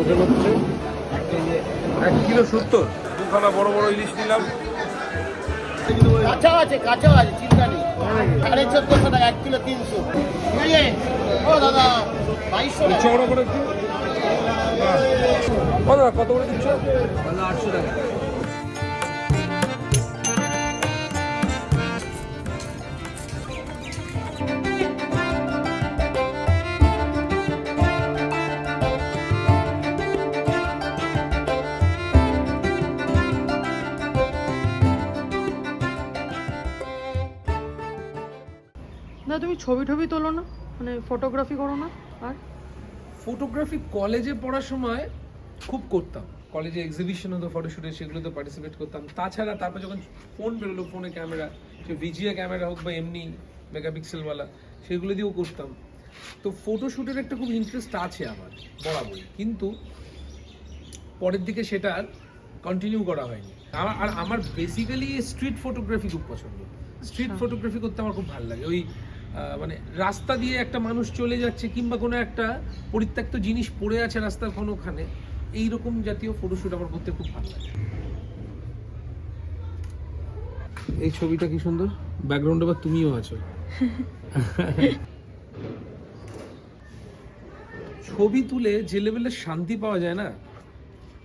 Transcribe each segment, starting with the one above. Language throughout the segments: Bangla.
ওজন হচ্ছে এক কিলো সত্তর। দুখানা বড় বড় ইলিশ নিলাম। কাঁচাও আছে কাঁচাও আছে চিন্তা নেই। সাড়ে চোদ্দশো টাকা এক কিলো তিনশো। বুঝলে? ও দাদা বাইশশো করে টাকা কত করে দিচ্ছ? আটশো টাকা। ছবি টবি তোলো না মানে ফটোগ্রাফি করো না আর? ফটোগ্রাফি কলেজে পড়ার সময় খুব করতাম। কলেজে এক্সিবিশন হতো ফটোশুটে সেগুলোতে পার্টিসিপেট করতাম। তাছাড়া তারপর যখন ফোন বেরোলো ফোনে ক্যামেরা সে ভিজিএ ক্যামেরা হোক বা এমনি মেগাপিক্সেলওয়ালা সেগুলো দিয়েও করতাম। তো ফটোশ্যুটের একটা খুব ইন্টারেস্ট আছে আমার বরাবরই। কিন্তু পরের দিকে সেটা আর কন্টিনিউ করা হয়নি। আমার আর আমার বেসিক্যালি স্ট্রিট ফটোগ্রাফি খুব পছন্দ। স্ট্রিট আচ্ছা। ফটোগ্রাফি করতে আমার খুব ভালো লাগে। ওই রাস্তা দিয়ে একটা মানুষ চলে যাচ্ছে কিংবা কোনো একটা পরিত্যক্ত জিনিস পড়ে আছে রাস্তার কোনোখানে, এইরকম জাতীয় ফটোশ্যুট আমার করতে খুব ভালো লাগে। এই ছবিটা কি সুন্দর? ব্যাকগ্রাউন্ডে আবার তুমিও আছো। ছবি তুলে যে লেভেলের শান্তি পাওয়া যায় না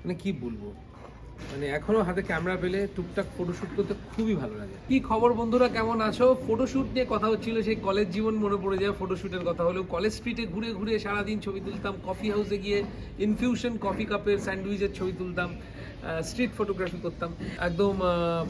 মানে কি বলব? মানে এখনও হাতে ক্যামেরা পেলে টুকটাক ফটোশুট করতে খুবই ভালো লাগে। কি খবর বন্ধুরা? কেমন আছো? ফটোশুট নিয়ে কথা হচ্ছিল, সেই কলেজ জীবন মনে পড়ে যায়। ফটোশুটের কথা হলো কলেজ স্ট্রিটে ঘুরে ঘুরে সারাদিন ছবি তুলতাম। কফি হাউসে গিয়ে ইনফিউশন কফি কাপের স্যান্ডউইচের ছবি তুলতাম। স্ট্রিট ফটোগ্রাফি করতাম। একদম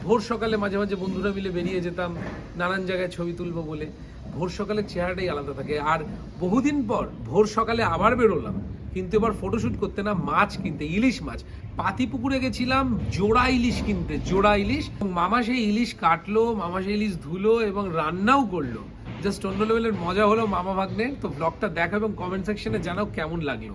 ভোর সকালে মাঝে মাঝে বন্ধুরা মিলে বেরিয়ে যেতাম। নানান জায়গায় ছবি তুলবো বলে। ভোর সকালের চেহারাটাই আলাদা থাকে। আর বহুদিন পর ভোর সকালে আবার বেরোলাম। কিন্তু এবার ফটোশুট করতে না, মাছ কিনতে, ইলিশ মাছ। পাতিপুকুরে গেছিলাম, জোড়া ইলিশ কিনতে, জোড়া ইলিশ। মামা সেই ইলিশ কাটলো, মামা সেই ইলিশ ধুলো এবং রান্নাও করল। জাস্ট অন্য লেভেলের মজা হলো মামা ভাগ্নে। তো ব্লগটা দেখো এবং কমেন্ট সেকশনে জানাও কেমন লাগল।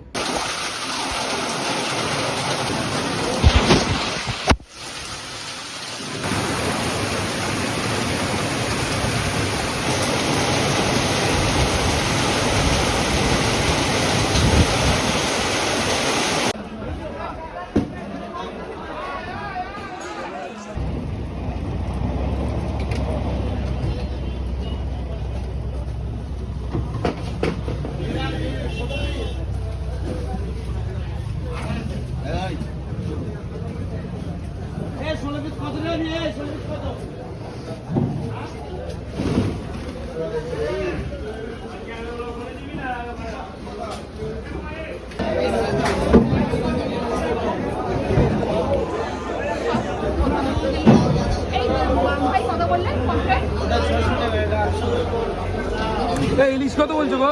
গো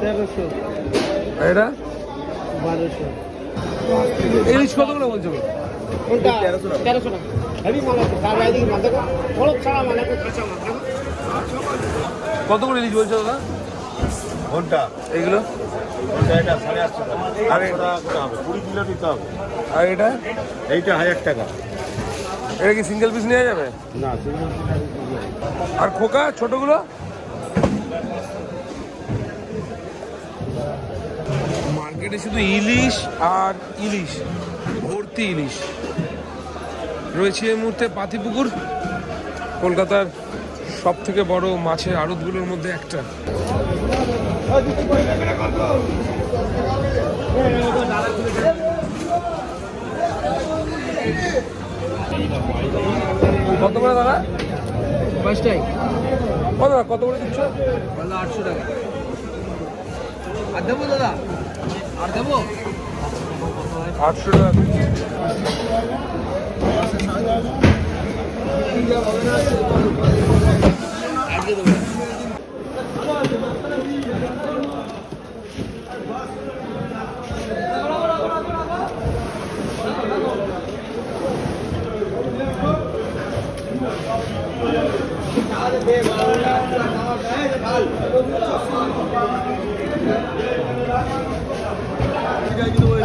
তেরোশো। আর এটা? বারোশো। ইলিশ কত করে বলছো গো কোনটা তেরোশো টাকা। হেভি মাল আছে তার বাইরে মাল দেখো? বরফ ছাড়া মাল আছে কাঁচা মাল দেখো। কত করে ইলিশ বলছো দাদা? ঘণ্টা। হবে। আর এটা? এইটা হাজার টাকা। এটা কি সিঙ্গেল পিস নেওয়া যাবে? না আর খোকা ছোটগুলো? মার্কেটে শুধু ইলিশ আর ইলিশ ভর্তি ইলিশ। রয়েছে এই মুহূর্তে পাতিপুকুর কলকাতার সব থেকে বড় মাছের আড়তগুলোর মধ্যে একটা। কত করে দাদা? পাঁচটাই কত কত করে দিচ্ছ? আটশো টাকা। আর দেবো দাদা? আর দেবো আটশো টাকা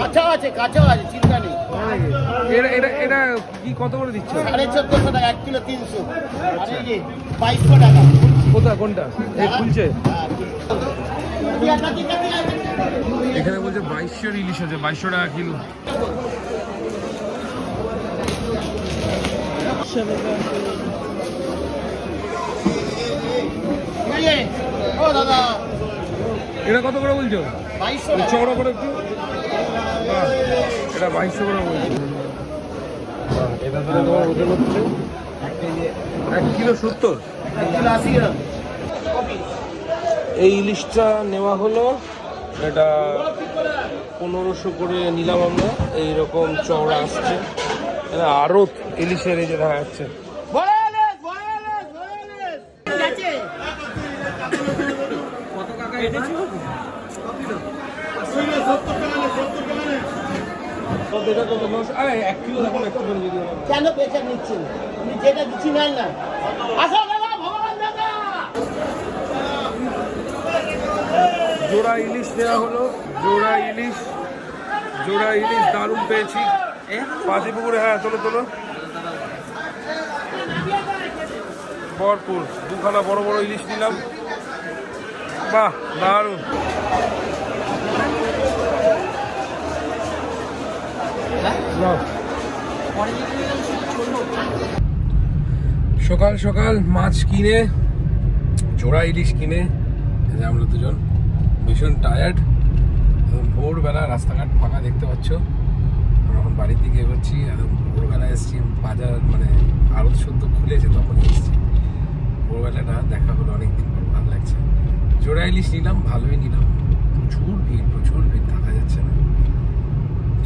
কাঁচাও আছে কাঁচাও আছে চিন্তা নেই। এটা এটা এটা কি কত করে দিচ্ছ? সাড়ে চোদ্দশো টাকা এক কিলো তিনশো। আর এই যে বাইশশো টাকা। কোথা কোনটা? এই খুলছে? এখানে বলছে বাইশশোর ইলিশ আছে বাইশশো টাকা কিলো। দাদা। এটা কত করে বলছো? বাইশশো চওড়া করে একটু। এটা করে এক কিলো সত্তর। এই ইলিশটা নেওয়া হলো, এটা পনেরোশো করে নিলাম আমরা, এইরকম চওড়া আসছে। আরও ইলিশের এই যে দেখা যাচ্ছে বয়ালেস বয়ালেস বয়ালেস আছে এটা কত নশো আরে এক কিলো দেখো না, একটু করে যদি হয়। কেন পেছন নিচ্ছেন? তুমি যেটা দিচ্ছি নেন না। আসো দাদা ভগবান দাদা! জোড়া ইলিশ দেওয়া হলো জোড়া ইলিশ জোড়া ইলিশ দারুণ পেয়েছি। পাঁচি পুকুরে হ্যাঁ তোলো তোলো। ভরপুর দুখানা বড় বড় ইলিশ নিলাম। বাহ, দারুণ। সকাল সকাল মাছ কিনে, জোড়া ইলিশ কিনে আমরা দুজন, ভীষণ টায়ার্ড ভোরবেলা রাস্তাঘাট ফাঁকা দেখতে পাচ্ছ। আমরা এখন বাড়ির দিকে এগোচ্ছি একদম ভোরবেলা এসেছি, বাজার মানে আরও সদ্য খুলেছে তখন এসেছি। ভোরবেলাটা দেখা হলো অনেক দিন পর, ভালো লাগছে। জোড়া ইলিশ নিলাম, ভালোই নিলাম। প্রচুর ভিড় প্রচুর ভিড় থাকা যাচ্ছে না।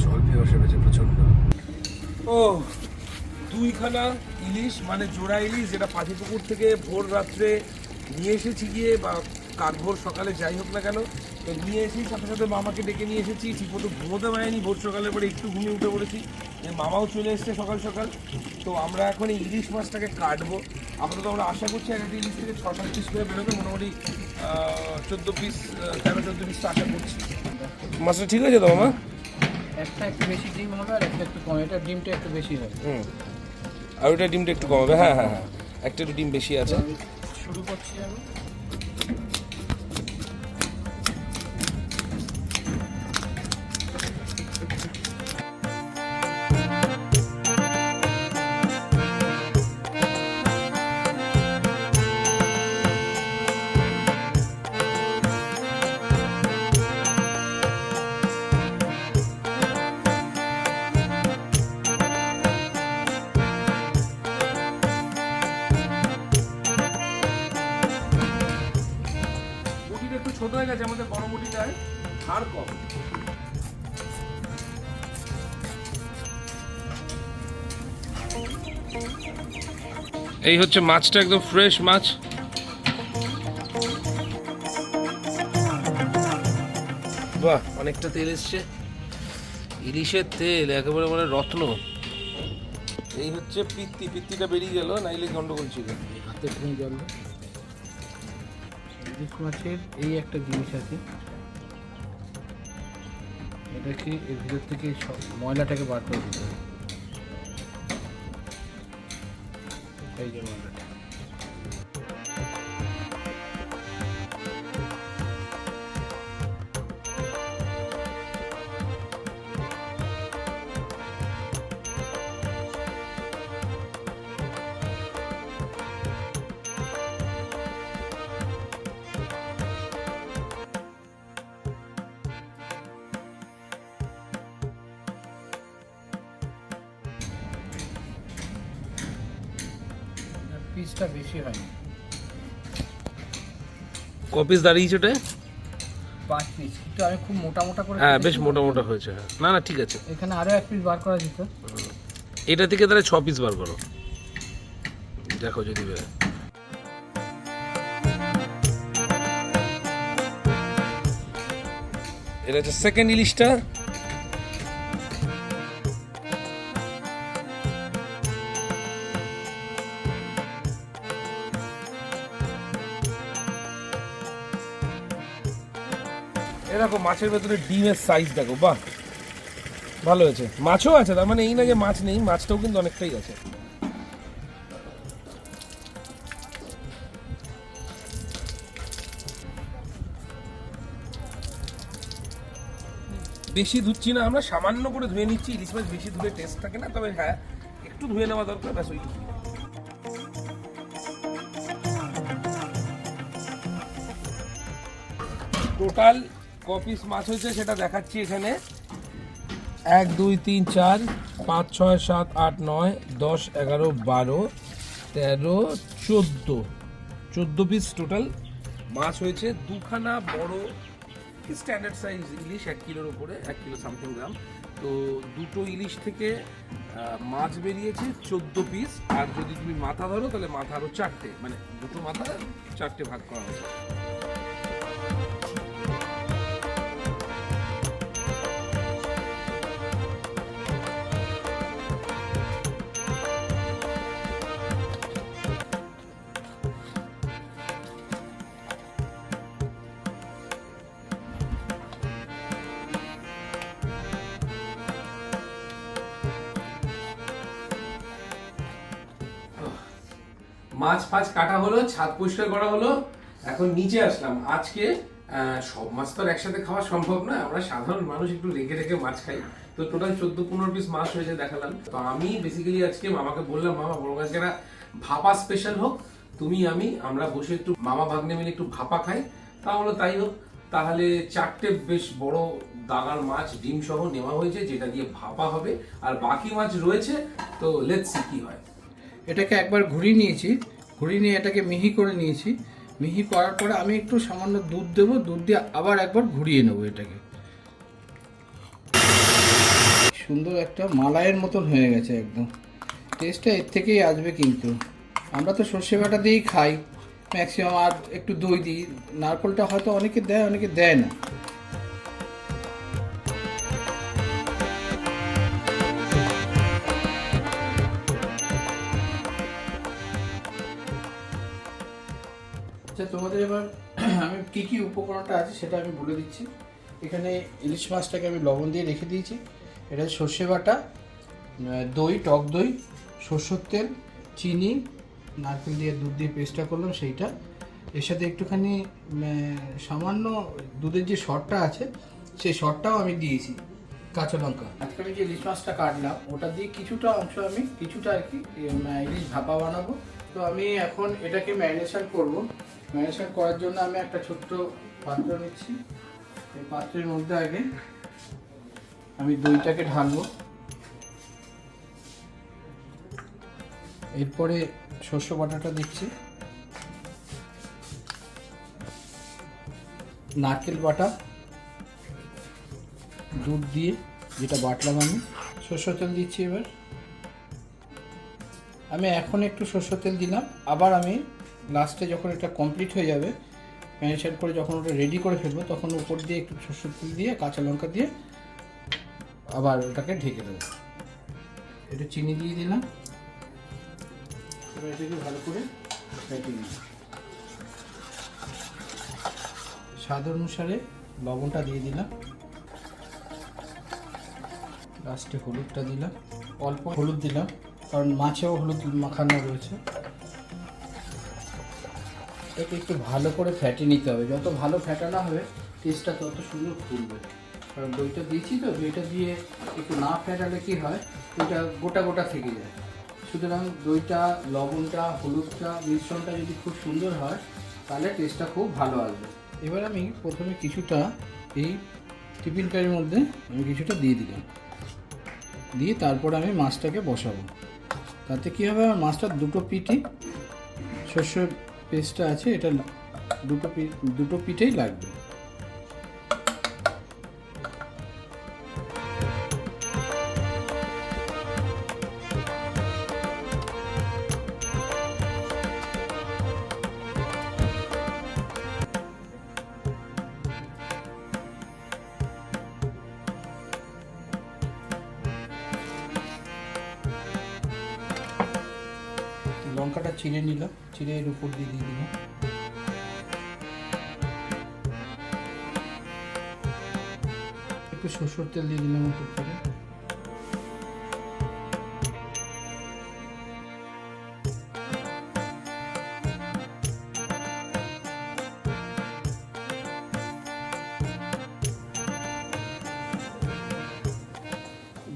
জল পিপাসা পেয়েছে প্রচণ্ড ও, দুইখানা ইলিশ মানে জোড়া ইলিশ, যেটা পাখিপুকুর থেকে ভোর রাত্রে নিয়ে এসেছি গিয়ে বা কাক ভোর সকালে যাই হোক না কেন তো নিয়ে এসেছি সাথে সাথে মামাকে ডেকে নিয়ে এসেছি। ঠিকমতো ঘুমোতে পারিনি ভোর সকালে পরে একটু ঘুমিয়ে উঠে পড়েছি। মামাও চলে এসেছে সকাল সকাল। তো আমরা এখন এই ইলিশ মাছটাকে কাটবো। আপাতত আমরা আশা করছি এক একটা ইলিশ থেকে ছ সাত পিস করে বেরোবে মোটামুটি চোদ্দ পিস তেরো চোদ্দ পিস তো আশা করছি। মাছটা ঠিক আছে তো মামা? একটা একটু বেশি ডিম হবে আর একটা একটু কম এটা ডিমটা একটু বেশি হয় হুম। আর ওটা ডিমটা একটু কম হবে হ্যাঁ হ্যাঁ হ্যাঁ। একটা একটু ডিম বেশি আছে। শুরু করছি আমি। এই হচ্ছে মাছটা একদম ফ্রেশ মাছ। বাহ, অনেকটা তেল এসছে। ইলিশের তেল, একেবারে মানে রত্ন। এই হচ্ছে পিত্তি, পিত্তিটা বেরিয়ে গেল, নাইলে গন্ডগোল ছিল। হাতে একটু জল ইলিশ মাছের এই একটা জিনিস আছে। এটাকে এর ভিতর থেকে ময়লাটাকে বার করে দিতে হবে। এই যে পিসটা বেশি হয়নি। ক পিস দাঁড়িয়েছে ওটা? পাঁচ পিস কিন্তু আমি খুব মোটা মোটা করে হ্যাঁ বেশ মোটা মোটা হয়েছে হ্যাঁ। না না ঠিক আছে। এখানে আরও এক পিস বার করা যেত। এটা থেকে তাহলে ছ পিস বার করো। দেখো যদি বেরোয় এটা হচ্ছে সেকেন্ড ইলিশটা। এরকম মাছের ভেতরে ডিমের সাইজ দেখো, বাহ। ভালো হয়েছে। মাছও আছে, তার মানে এই না যে মাছ নেই, মাছটাও কিন্তু অনেকটাই আছে। বেশি ধুচ্ছি না, আমরা সামান্য করে ধুয়ে নিচ্ছি, ইলিশ মাছ বেশি ধুয়ে টেস্ট থাকে না, তবে হ্যাঁ একটু ধুয়ে নেওয়া দরকার, ব্যাস ওই টোটাল ক পিস মাছ হয়েছে, সেটা দেখাচ্ছি এখানে। এক, দুই, তিন, চার, পাঁচ, ছয়, সাত, আট, নয়, দশ, এগারো, বারো, তেরো, চোদ্দ। চোদ্দ পিস টোটাল মাছ হয়েছে। দুখানা বড় স্ট্যান্ডার্ড সাইজ ইলিশ, এক কিলোর উপরে এক কিলো সামথিং গ্রাম। তো দুটো ইলিশ থেকে মাছ বেরিয়েছে চোদ্দ পিস আর যদি তুমি মাথা ধরো, তাহলে মাথা আরও চারটে মানে দুটো মাথা চারটে ভাগ করা হয়েছে। মাছ কাটা হলো, ছাদ পরিষ্কার করা হলো। এখন নিচে আসলাম। আজকে সব মাছ তো আর একসাথে খাওয়া সম্ভব না। আমরা সাধারণ মানুষ একটু রেখে রেখে মাছ খাই। তো টোটাল চোদ্দ পনেরো পিস মাছ হয়েছে দেখালাম। তো আমি বেসিক্যালি আজকে মামাকে বললাম, মামা, বড় গাছকে একটা ভাপা স্পেশাল হোক। তুমি, আমি, আমরা বসে একটু মামা ভাগ্নে মিলে একটু ভাপা খাই। তা হলো তাই হোক। তাহলে চারটে বেশ বড় দাগার মাছ, ডিম সহ নেওয়া হয়েছে, যেটা দিয়ে ভাপা হবে। আর বাকি মাছ রয়েছে, তো লেটস সি কি হয়. এটাকে একবার ঘুরিয়ে নিয়েছি। ঘুরিয়ে নিয়ে এটাকে মিহি করে নিয়েছি। মিহি করার পরে আমি একটু সামান্য দুধ দেবো, দুধ দিয়ে আবার একবার ঘুরিয়ে নেব এটাকে। সুন্দর একটা মালাইয়ের মতন হয়ে গেছে একদম। টেস্টটা এর থেকেই আসবে কিন্তু। আমরা তো সর্ষে বাটা দিয়েই খাই। ম্যাক্সিমাম আর একটু দই দিই। নারকলটা হয়তো অনেকে দেয় অনেকে দেয় না। এবার আমি কি কি উপকরণটা আছে সেটা আমি বলে দিচ্ছি। এখানে ইলিশ মাছটাকে আমি লবণ দিয়ে রেখে দিয়েছি। এটা সর্ষে বাটা দই, টক দই, সর্ষের তেল, চিনি, নারকেল দিয়ে দুধ দিয়ে পেস্টটা করলাম সেইটা। এর সাথে একটুখানি সামান্য দুধের যে শটটা আছে, সেই শটটাও আমি দিয়েছি, কাঁচা লঙ্কা। আজকে আমি যে ইলিশ মাছটা কাটলাম, ওটা দিয়ে কিছুটা অংশ আমি, কিছুটা আর কি ইলিশ ভাপা বানাবো। তো আমি এখন এটাকে ম্যারিনেশন করব। ম্যারিনেশন করার জন্য আমি একটা ছোট্ট পাত্র নিচ্ছি। এই পাত্রের মধ্যে আগে আমি দইটাকে ঢালবো। এরপরে শস্য বাটাটা দিচ্ছি। নারকেল বাটা, দুধ দিয়ে যেটা বাটলাম আমি। সর্ষে তেল দিচ্ছি এবার। আমি এখন একটু সর্ষে তেল দিলাম। আবার আমি লাস্টে যখন এটা কমপ্লিট হয়ে যাবে ম্যারিনেশন করে যখন ওটা রেডি করে ফেলব, তখন উপর দিয়ে একটু সর্ষের তেল দিয়ে, কাঁচা লঙ্কা দিয়ে আবার ওটাকে ঢেকে দেবো। একটু চিনি দিয়ে দিলাম। ভালো করে স্বাদ অনুসারে লবণটা দিয়ে দিলাম। লাস্টে হলুদটা দিলাম। অল্প হলুদ দিলাম, কারণ মাছেও হলুদ মাখানো রয়েছে। এটাকে একটু ভালো করে ফ্যাটে নিতে হবে। যত ভালো ফ্যাটানো হবে টেস্টটা তত সুন্দর ফুলবে। কারণ দইটা দিয়েছি তো, দইটা দিয়ে একটু না ফ্যাটালে কি হয়, ওইটা গোটা গোটা থেকে যায়। সুতরাং দইটা, লবণটা, হলুদটা, মিশ্রণটা যদি খুব সুন্দর হয়, তাহলে টেস্টটা খুব ভালো আসবে। এবার আমি প্রথমে কিছুটা এই টিফিন কারির মধ্যে আমি কিছুটা দিয়ে দিলাম। দিয়ে তারপর আমি মাছটাকে বসাবো। তাতে কী হবে, আমার মাছটার দুটো পিঠই শস্যের পেস্টটা আছে এটা দুটো দুটো পিঠেই লাগবে। দিয়ে দিলাম একটু সরষের তেল দিয়ে দিলাম উপর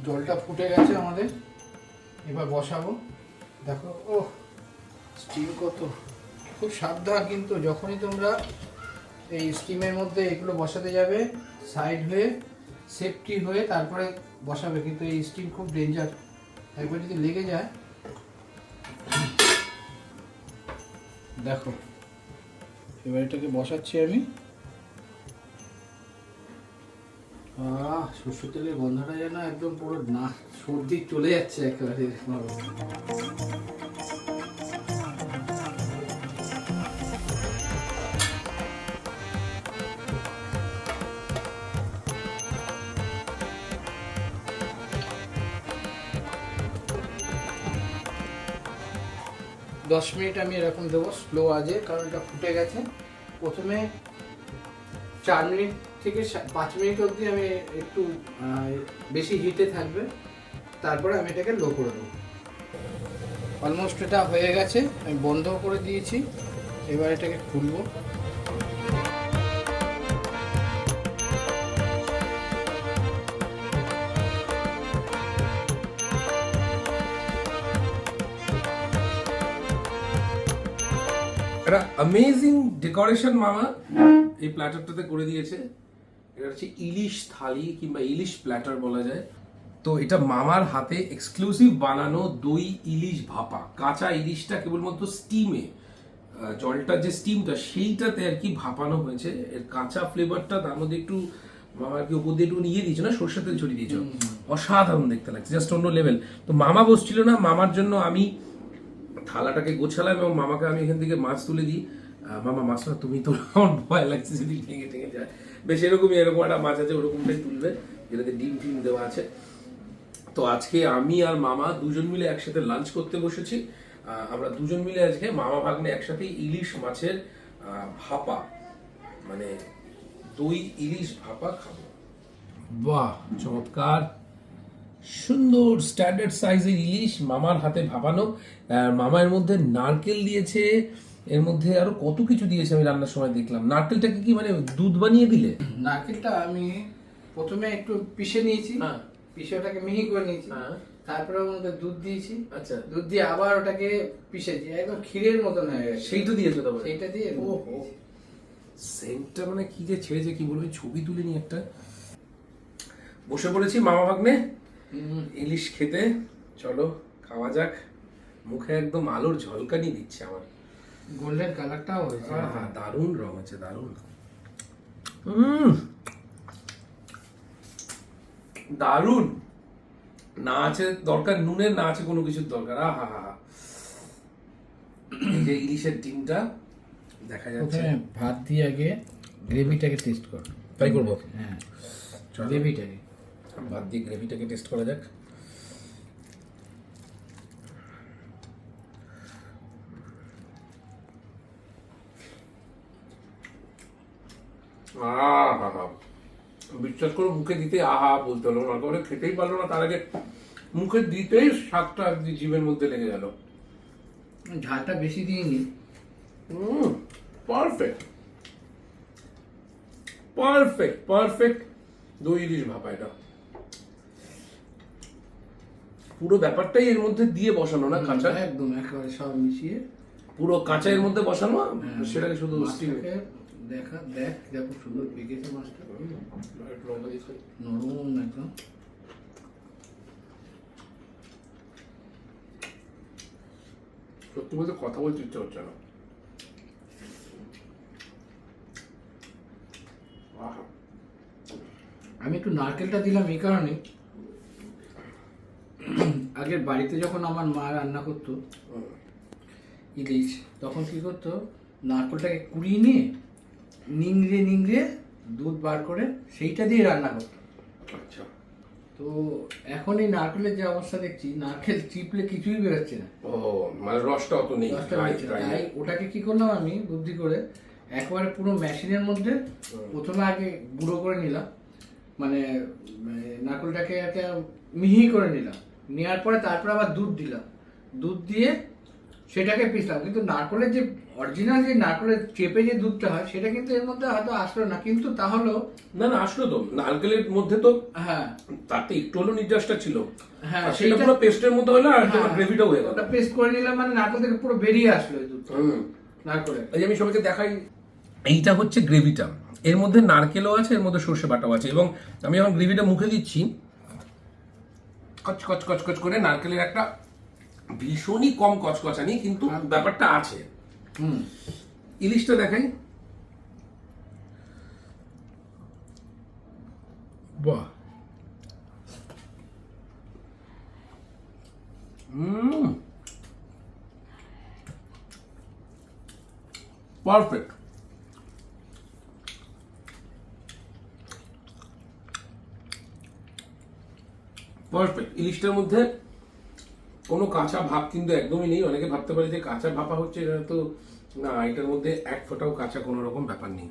জলটা ফুটে গেছে আমাদের। এবার বসাবো। দেখো ও স্টিম কত। খুব সাবধান কিন্তু যখনই তোমরা এই স্টিমের মধ্যে এগুলো বসাতে যাবে সাইড হয়ে সেফটি হয়ে তারপরে বসাবে। কিন্তু এই স্টিম খুব ডেঞ্জার একবার যদি লেগে যায়, দেখো, এবার এটাকে বসাচ্ছি আমি। আহ, সরষের তেলের গন্ধটা যেন একদম পুরো না, সর্দি চলে যাচ্ছে একেবারে। দশ মিনিট আমি এরকম দেবো স্লো আজে কারণ এটা ফুটে গেছে। প্রথমে চার মিনিট থেকে পাঁচ মিনিট অবধি আমি একটু বেশি হিটে থাকবে। তারপরে আমি এটাকে লো করে দেবো। অলমোস্ট এটা হয়ে গেছে, আমি বন্ধ করে দিয়েছি। এবার এটাকে খুলবো। একটা অ্যামেজিং ডেকোরেশন মামা এই প্ল্যাটারটাতে করে দিয়েছে। এটা হচ্ছে ইলিশ থালি কিংবা ইলিশ প্ল্যাটার বলা যায়। তো এটা মামার হাতে এক্সক্লুসিভ বানানো দই ইলিশ ভাপা। কাঁচা ইলিশটা কেবলমাত্র স্টিমে জলটার যে স্টিমটা সেইটাতে আর কি ভাপানো হয়েছে। এর কাঁচা ফ্লেভারটা তার মধ্যে একটু মামা আর কি উপর দিয়ে একটু নিয়ে দিয়েছ না? সর্ষের তেল ছড়িয়ে দিয়েছ? অসাধারণ দেখতে লাগছে জাস্ট অন্য লেভেল তো মামা বসছিল না মামার জন্য আমি থালাটাকে গোছালাম এবং মামাকে আমি এখান থেকে মাছ তুলে দিই। মামা মাছটা তুমি তো আমার ভয় লাগছে যদি ভেঙে টেঙে যায়। বেশ, এরকমই, এরকম একটা মাছ আছে, ওরকমটাই তুলবে, যেটাতে ডিম টিম দেওয়া আছে। তো আজকে আমি আর মামা দুজন মিলে একসাথে লাঞ্চ করতে বসেছি। আমরা দুজন মিলে আজকে মামা ভাগ্নে একসাথে ইলিশ মাছের ভাপা মানে দই ইলিশ ভাপা খাব। বাহ, চমৎকার। সুন্দর স্ট্যান্ডার্ড সাইজের ইলিশ মামার হাতে ভাপানো মামা এর মধ্যে নারকেল দিয়েছে এর মধ্যে আরও কত কিছু দিয়েছে আমি রান্নার সময় দেখলাম। নারকেলটাকে কি মানে দুধ বানিয়ে দিলে? নারকেলটা আমি প্রথমে একটু পিষে নিয়েছি। হ্যাঁ। পিষে ওটাকে মিহি করে নিয়েছি। হ্যাঁ। তারপরে ওর মধ্যে দুধ দিয়েছি। আচ্ছা। দুধ দিয়ে আবার ওটাকে পিষেছি। একদম ক্ষীরের মতন হয়ে গেছে। সেইটা দিয়েছ তারপরে? সেইটা দিয়ে ও সেন্টটা মানে কি যে ছেড়েছে কি বলব? ছবি তুলে নি একটা। বসে পড়েছি মামা ভাগ্নে। ইলিশ খেতে। চলো খাওয়া যাক। মুখে একদম আলোর ঝলকানি দিচ্ছে আমার। গোল্ডেন কালারটাও হয়েছে। আহা, দারুণ রং আছে দারুণ। দারুণ। না আছে দরকার নুনের না আছে কোনো কিছুর দরকার। আহা হা হা। যে ইলিশের ডিমটা দেখা যাচ্ছে। ভাত দিয়ে আগে গ্রেভিটাকে টেস্ট কর। তাই করব। হ্যাঁ চলো। গ্রেভিটাকে ভাত দিয়ে গ্রেভিটাকে টেস্ট করা যাক। বিশ্বাস করো মুখে দিতে আহা বলতে হলো। না করে খেতেই পারল না তার আগে মুখে দিতেই স্বাদটা জীবের মধ্যে লেগে গেল। ঝালটা বেশি দিইনি। পারফেক্ট পারফেক্ট পারফেক্ট দই ইলিশ ভাপা এটা। পুরো ব্যাপারটাই এর মধ্যে দিয়ে বসানো না কাঁচা? একদম একেবারে সব মিশিয়ে। পুরো কাঁচা এর মধ্যে বসানো? সেটাকে শুধু স্টিম দেখা দেখ দেখো সুন্দর পেকেছে মাছটা। নরম একদম। সত্যি বলতে কথা বলতে ইচ্ছে হচ্ছে না। আমি একটু নারকেলটা দিলাম এই কারণে আগের বাড়িতে যখন আমার মা রান্না করতো ইলিশ তখন কি করতো নারকেলটাকে কুড়িয়ে নিয়ে নিংড়ে নিংড়ে দুধ বার করে সেইটা দিয়ে রান্না করতো। আচ্ছা। তো এখন এই নারকেলের যে অবস্থা দেখছি নারকেল চিপলে কিছুই বেরোচ্ছে না। ও মানে রসটা অত নেই। তাই ওটাকে কি করলাম আমি বুদ্ধি করে একবারে পুরো মেশিনের মধ্যে প্রথমে আগে গুঁড়ো করে নিলাম মানে মানে নারকেলটাকে একটা মিহি করে নিলাম। নেওয়ার পরে তারপরে আবার দুধ দিলাম। দুধ দিয়ে সেটাকে পিসলাম কিন্তু নারকলের যে অরিজিনাল যে নারকলের চেপে যে দুধটা হয় সেটা কিন্তু এর মধ্যে হয়তো আসলো না। কিন্তু তাহলেও না না আসলো তো। নারকেলের মধ্যে তো হ্যাঁ। তাতে একটু হলো নির্যাসটা ছিল। হ্যাঁ, সেটা পুরো পেস্টের মতো হলো আর হ্যাঁ, গ্রেভিটাও হয়ে গেল। ওটা পেস্ট করে নিলাম মানে নারকল থেকে পুরো বেরিয়ে আসলো এই দুধটা। হুম। নারকলের। এই যে আমি সবাইকে দেখাই এইটা হচ্ছে গ্রেভিটা এর মধ্যে নারকেলও আছে এর মধ্যে সর্ষে বাটাও আছে। এবং আমি যখন গ্রেভিটা মুখে দিচ্ছি। কচ কচ কচ কচ করে নারকেলের একটা ভীষণই কম কচকচানি কিন্তু ব্যাপারটা আছে। হুম। ইলিশটা দেখাই। বাহ। হুম। পারফেক্ট। পারফেক্ট ইলিশটার মধ্যে কোনো কাঁচা ভাব কিন্তু একদমই নেই। অনেকে ভাবতে পারে যে কাঁচা ভাপা হচ্ছে এটা তো না এটার মধ্যে এক ফোঁটাও কাঁচা কোনো রকম ব্যাপার নেই।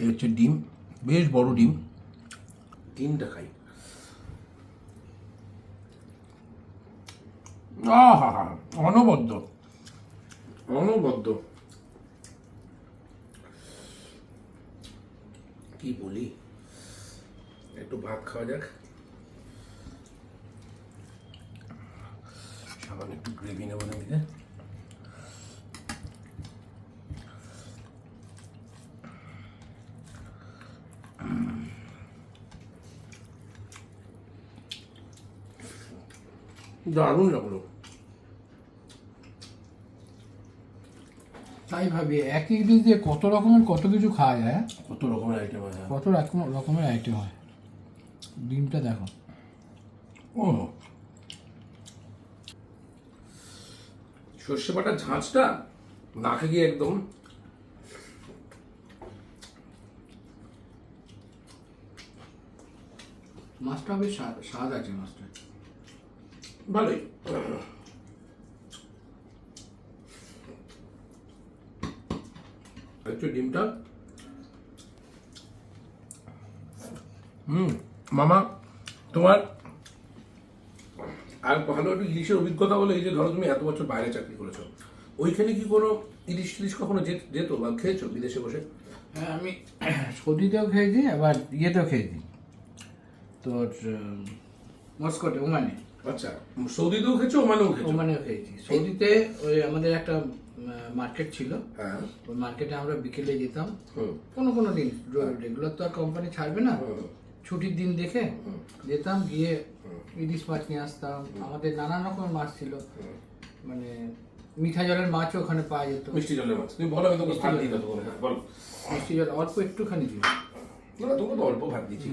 এই হচ্ছে ডিম বেশ বড় ডিম। ডিমটা খাই। আহা অনবদ্য। অনবদ্য। কি বলি? একটু ভাত খাওয়া যাক। সামান্য একটু গ্রেভি নেব না দিকে দারুণ লাগল। তাই ভাবি একই ইলিশ দিয়ে কত রকমের কত কিছু খাওয়া যায়? কত রকমের আইটেম হয়? কত রকম রকমের আইটেম হয়? ডিমটা দেখো। ও। সর্ষে বাটার ঝাঁঝটা নাকে গিয়ে একদম মাছটা বেশ স্বাদ স্বাদ আছে মাছটা ভালোই। একটু ডিমটা? হুম মামা তোমার আর ভালো একটু ইলিশের অভিজ্ঞতা বলে এই যে ধরো তুমি এত বছর বাইরে চাকরি করেছ। ওইখানে কি কোনো ইলিশ টিলিশ কখনো যেত- বা খেয়েছো বিদেশে বসে? হ্যাঁ আমি সৌদিতেও খেয়েছি আবার ইয়েতেও খেয়েছি। তোর উম, মস্কোটে ওমানে। আচ্ছা সৌদিতেও খেয়েছো ওমানেও খেয়েছো? ওমানেও খেয়েছি। সৌদিতে ওই আমাদের একটা মার্কেট ছিল। হ্যাঁ। ওই মার্কেটে আমরা বিকেলে যেতাম। কোনো কোনো দিন রেগুলার তো আর কোম্পানি ছাড়বে না। ছুটির দিন দেখে যেতাম গিয়ে ইলিশ মাছ নিয়ে আসতাম। আমাদের নানান রকমের মাছ ছিল। মানে মিঠা জলের মাছও ওখানে পাওয়া যেত। মিষ্টি জলের মাছ। তুমি বলো বলো। মিষ্টি জল অল্প একটুখানি ছিল তোমাকে তো অল্প ভাত দিচ্ছি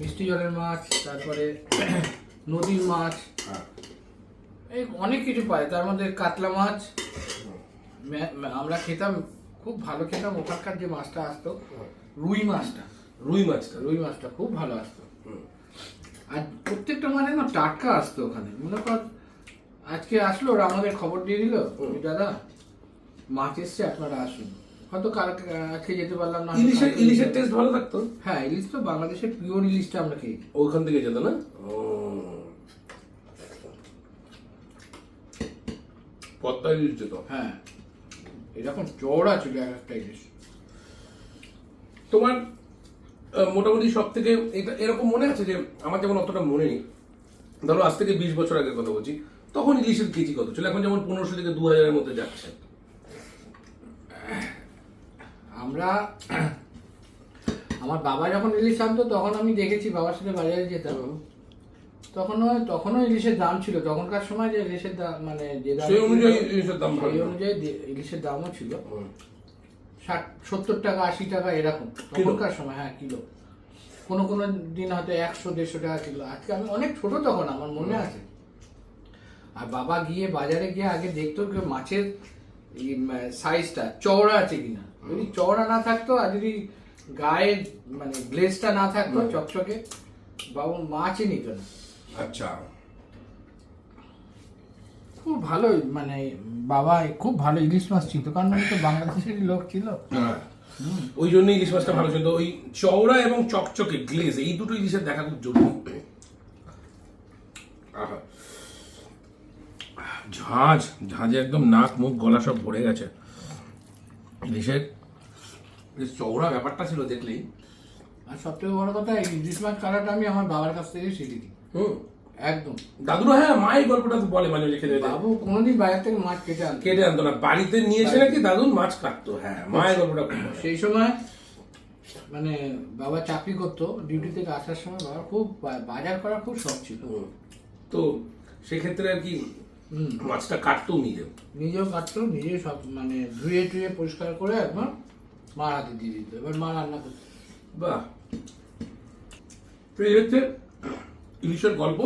মিষ্টি জলের মাছ তারপরে নদীর মাছ। হ্যাঁ। এই অনেক কিছু পায়। তার মধ্যে কাতলা মাছ আমরা খেতাম খুব ভালো খেতাম ওখানকার যে মাছটা আসতো রুই মাছটা। রুই মাছটা। রুই মাছটা খুব ভালো আসতো। আর প্রত্যেকটা মানে না টাটকা আসতো ওখানে। মনে কর আজকে আসলো ওরা আমাদের খবর দিয়ে দিল দাদা মাছ এসছে আপনারা আসুন। হয়তো কাল আজকে যেতে পারলাম না। ইলিশের ইলিশের টেস্ট ভালো থাকতো? হ্যাঁ ইলিশ তো বাংলাদেশের পিওর ইলিশটা আমরা খেয়েছি। ওখান থেকে যেত না? পদ্মা ইলিশ যেত? হ্যাঁ। এরকম চওড়া ছিল এক একটা ইলিশ তোমার মোটামুটি সব থেকে এটা এরকম মনে আছে যে আমার যেমন অতটা মনে নেই। ধরো আজ থেকে বিশ বছর আগের কথা বলছি তখন ইলিশের কেজি কত ছিল? এখন যেমন পনেরোশো থেকে দু হাজারের মধ্যে যাচ্ছে। আমরা আমার বাবা যখন ইলিশ আনতো তখন আমি দেখেছি বাবার সাথে বাজারে যেতাম। তখনও তখনও ইলিশের দাম ছিল। তখনকার সময় যে ইলিশের দাম মানে যে দাম সেই অনুযায়ী ইলিশের দাম সেই অনুযায়ী ইলিশের দামও ছিল। ষাট সত্তর টাকা আশি টাকা এরকম। তখনকার সময় হ্যাঁ কিলো। কোনো কোনো দিন হয়তো একশো দেড়শো টাকা কিলো। আজকে আমি অনেক ছোট তখন আমার মনে আছে। আর বাবা গিয়ে বাজারে গিয়ে আগে দেখতো যে মাছের সাইজটা চওড়া আছে কিনা। যদি চওড়া না থাকতো আর যদি গায়ে মানে গ্লেজটা না থাকতো চকচকে বাবু মাছই নিত না। আচ্ছা। খুব ভালো মানে বাবা খুব ভালো ইলিশ মাছ ছিল কারণ আমি তো বাংলাদেশেরই লোক ছিল। হ্যাঁ। ওই জন্য ইলিশ মাছটা ভালো ছিল ওই চওড়া এবং চকচকে গ্লেজ এই দুটো ইলিশের দেখা খুব জরুরি। ঝাঁঝ ঝাঁঝে একদম নাক মুখ গলা সব ভরে গেছে। ইলিশের চওড়া ব্যাপারটা ছিল দেখলেই। আর সবথেকে বড় কথা ইলিশ মাছ কাটাটা আমি আমার বাবার কাছ থেকে শিখেছি। হুম। একদম। দাদুরা হ্যাঁ মায়ের গল্পটা তো বলে মাঝে মাঝে খেতে। বাবু কোনোদিন বাইরে থেকে মাছ কেটে আনতো। কেটে আনতো না। বাড়িতে নিয়ে এসে নাকি দাদুর মাছ কাটতো। হ্যাঁ মায়ের গল্পটা সেই সময় মানে বাবা চাকরি করতো ডিউটি থেকে আসার সময় বাবার খুব বাজার করার খুব শখ ছিল। তো সেক্ষেত্রে আর কি। মাছটা কাটতো নিজে নিজেও কাটতো নিজে সব মানে ধুয়ে টুয়ে পরিষ্কার করে একবার মার হাতে দিয়ে দিত। এবার মা রান্না করতো। বাহ। তো এই হচ্ছে ইলিশের গল্প,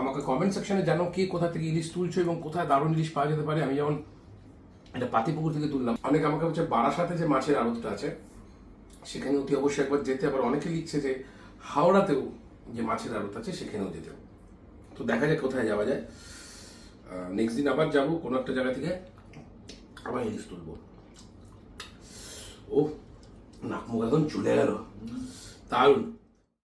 আমাকে কমেন্ট সেকশনে জানো কে কোথা থেকে ইলিশ তুলছো এবং কোথায় দারুণ ইলিশ পাওয়া যেতে পারে। আমি যেমন এটা পাতিপুকুর থেকে তুললাম। অনেক আমাকে হচ্ছে বারাসাতে যে মাছের আড়তটা আছে, সেখানে অতি অবশ্যই একবার যেতে। আবার অনেকে লিখছে যে, হাওড়াতেও যে মাছের আড়ত আছে, সেখানেও যেতে তো দেখা যায় কোথায় যাওয়া যায়। নেক্সট দিন আবার যাব, কোনো একটা জায়গা থেকে আবার ইলিশ তুলবো। ও নাক মুখ একদম চলে গেল। দারুণ।